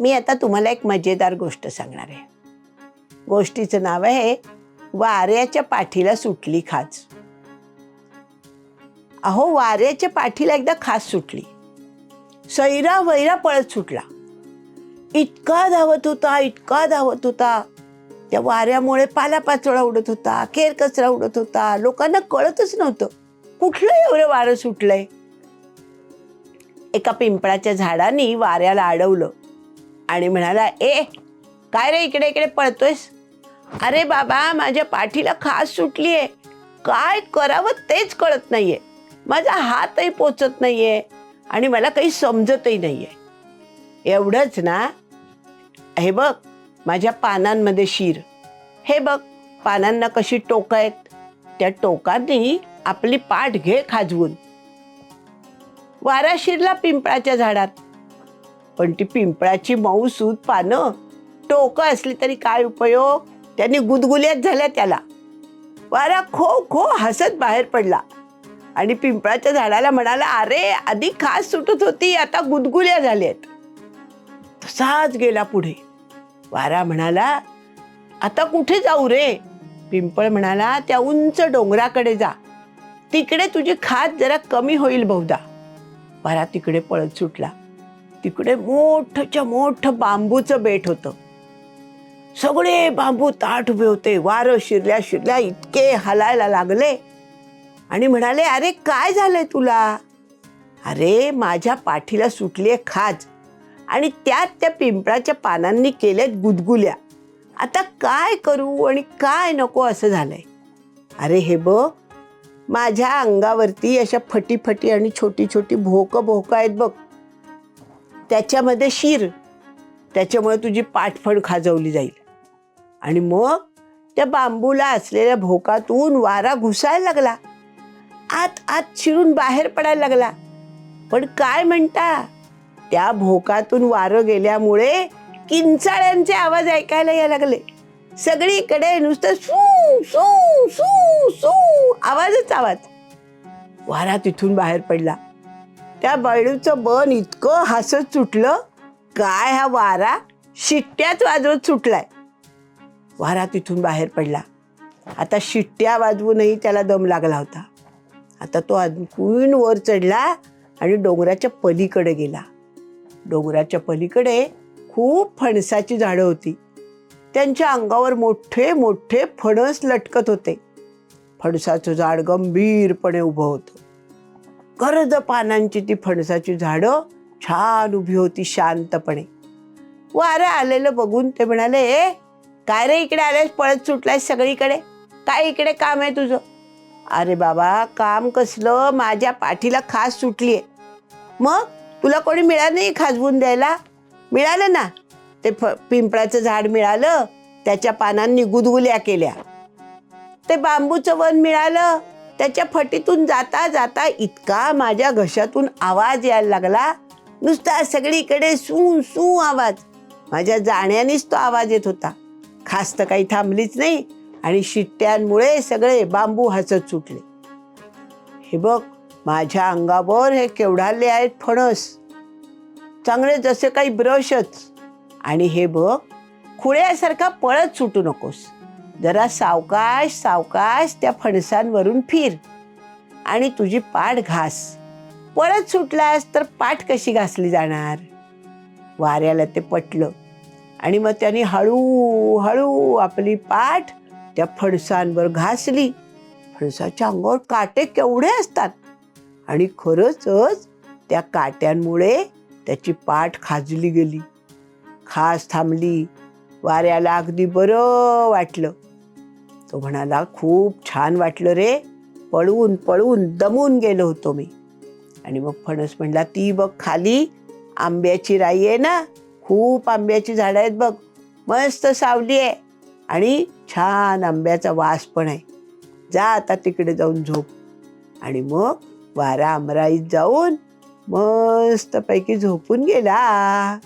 मी आता तुम्हाला एक मजेदार गोष्ट सांगणार आहे. गोष्टीचं नाव आहे वाऱ्याच्या पाठीला सुटली खाज. अहो वाऱ्याच्या पाठीला एकदा खास सुटली. सैरा वैरा पळत सुटला. इतका धावत होता इतका धावत होता. त्या वाऱ्यामुळे पालापाचोळा उडत होता केर कचरा उडत होता. लोकांना कळतच नव्हतं कुठलं एवढं वारं सुटलंय? एका पिंपळाच्या झाडाने वाऱ्याला अडवलं आणि म्हणाला ए काय रे इकडे इकडे पळतोयस? अरे बाबा माझ्या पाठीला खास सुटली आहे काय करावं तेच कळत नाही आहे माझा हातही पोचत नाही आहे आणि मला काही समजतही नाही आहे एवढंच ना? हे बघ माझ्या पानांमध्ये शिर. हे बघ पानांना कशी टोकं आहेत. त्या टोकांनी आपली पाठ घे खाजवून. वारा शिरला पिंपळाच्या झाडात. पण ती पिंपळाची मऊ सूत पानं टोकं असली तरी काय उपयोग? त्यांनी गुदगुल्यात झाल्या त्याला. वारा खो खो हसत बाहेर पडला. आणि पिंपळाच्या झाडाला म्हणाला अरे आधी खास सुटत होती आता गुदगुल्या झाल्यात. तसाच गेला पुढे. वारा म्हणाला आता कुठे जाऊ रे? पिंपळ म्हणाला त्या उंच डोंगराकडे जा. तिकडे तुझी खात जरा कमी होईल बहुधा. वारा तिकडे पळत सुटला. तिकडे मोठच्या मोठं बांबूचं बेट होतं. सगळे बांबू ताट उभे होते वारं शिरल्या शिरल्या इतके हलायला लागले. आणि म्हणाले अरे काय झालंय तुला? अरे माझ्या पाठीला सुटली आहे खाज आणि त्यात त्या पिंपळाच्या पानांनी केल्यात गुदगुल्या. आता काय करू आणि काय नको असं झालंय? अरे हे बघ माझ्या अंगावरती अशा फटी फटी आणि छोटी छोटी भोकं भोकं आहेत बघ. त्याच्यामध्ये शिर. त्याच्यामुळे तुझी पाठफण खाजवली जाईल. आणि मग त्या बांबूला असलेल्या भोकातून वारा घुसायला लागला. आत आत शिरून बाहेर पडायला लागला. पण काय म्हणता? त्या भोकातून वारं गेल्यामुळे किंचाळ्यांचे आवाज ऐकायला यायला लागले. सगळीकडे नुसतं सू सू सू सू आवाजच आवाज. वारा तिथून बाहेर पडला. त्या बैडूचं बन इतकं हसत सुटलं. काय हा वारा? शिट्ट्याच वाजवत सुटलाय. वारा तिथून बाहेर पडला. आता शिट्ट्या वाजवूनही त्याला दम लागला होता. आता तो अजून वर चढला आणि डोंगराच्या पलीकडे गेला. डोंगराच्या पलीकडे खूप फणसाची झाडं होती. त्यांच्या अंगावर मोठे मोठे फणस लटकत होते. फणसाचं झाड गंभीरपणे उभं होतं. कर्ज पानांची ती फणसाची झाडं छान उभी होती शांतपणे. वारं आलेलं बघून ते म्हणाले ए काय रे इकडे आलेस पळत सुटलायस सगळीकडे? काय इकडे काम आहे तुझं? अरे बाबा काम कसलं? माझ्या पाठीला खास सुटली आहे मग? तुला कोणी मिळालं नाही खाजवून द्यायला? मिळालं ना. ते फ पिंपळाचं झाड मिळालं त्याच्या पानांनी गुदगुल्या केल्या. ते बांबूचं वन मिळालं? त्याच्या फटीतून जाता जाता इतका माझ्या घशातून आवाज यायला लागला. नुसता सगळीकडे सू सू आवाज. माझ्या जाण्यानेच तो आवाज येत होता. खास तर काही थांबलीच नाही आणि शिट्ट्यांमुळे सगळे बांबू हसत सुटले. हे बघ माझ्या अंगावर हे केवढाले आहेत फणस. चांगले जसे काही ब्रशच. आणि हे बघ खुळ्यासारखा पळत सुटू नकोस. जरा सावकाश सावकाश त्या फणसांवरून फिर आणि तुझी पाठ घास. पळत सुटलास तर पाठ कशी घासली जाणार? वाऱ्याला ते पटलं आणि मग त्याने हळू हळू आपली पाठ त्या फणसांवर घासली. फणसाच्या अंगावर काटे केवढे असतात आणि खरंच त्या काट्यांमुळे त्याची पाठ खाजली गेली. खास थांबली. वाऱ्याला अगदी बरं वाटलं. तो म्हणाला खूप छान वाटलं रे. पळून पळून दमून गेलो होतो मी. आणि मग फणस म्हणला ती बघ खाली आंब्याची राई आहे ना खूप आंब्याची झाडं आहेत बघ मस्त सावली आहे आणि छान आंब्याचा वास पण आहे. जा आता तिकडे जाऊन झोप. आणि मग वारा आमराईत जाऊन मस्तपैकी झोपून गेला.